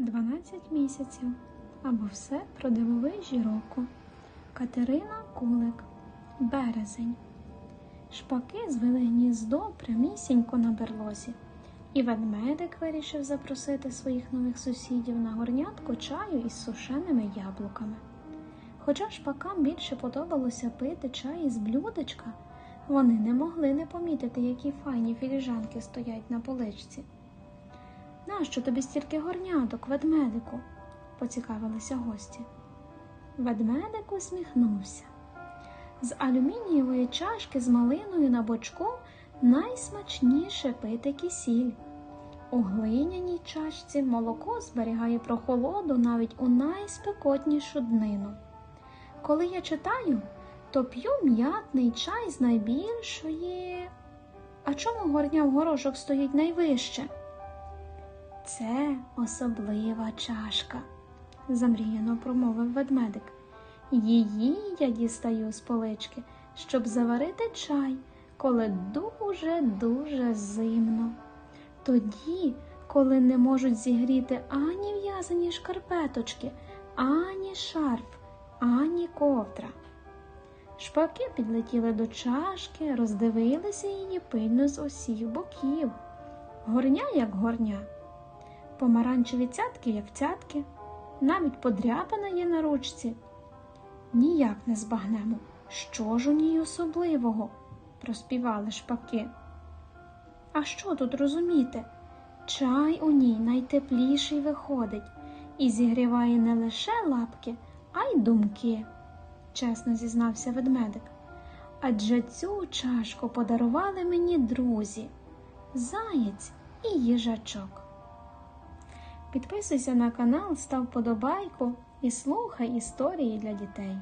12 місяців або все про дивовижі року. Катерина Кулик. Березень. Шпаки звели гніздо прямісінько на берлозі, і ведмедик вирішив запросити своїх нових сусідів на горнятку чаю із сушеними яблуками. Хоча шпакам більше подобалося пити чай із блюдечка, вони не могли не помітити, які файні філіжанки стоять на поличці. Нащо тобі стільки горняток, ведмедику? поцікавилися гості. Ведмедик усміхнувся. З алюмінієвої чашки з малиною на бочку найсмачніше пити кисіль. У глиняній чашці молоко зберігає прохолоду навіть у найспекотнішу днину. Коли я читаю, то п'ю м'ятний чай з найбільшої. А чому горня в горошок стоїть найвище? Це особлива чашка, замріяно промовив ведмедик. Її я дістаю з полички, щоб заварити чай, коли дуже-дуже зимно. Тоді, коли не можуть зігріти ані в'язані шкарпеточки, ані шарф, ані ковдра. Шпаки підлетіли до чашки, роздивилися її пильно з усіх боків. Горня як горня, помаранчеві цятки як цятки, навіть подряпана є на ручці. Ніяк не збагнемо, що ж у ній особливого, проспівали шпаки. А що тут розуміти? Чай у ній найтепліший виходить і зігріває не лише лапки, а й думки, чесно зізнався ведмедик. Адже цю чашку подарували мені друзі, заєць і їжачок. Підписуйся на канал, став подобайку і слухай історії для дітей.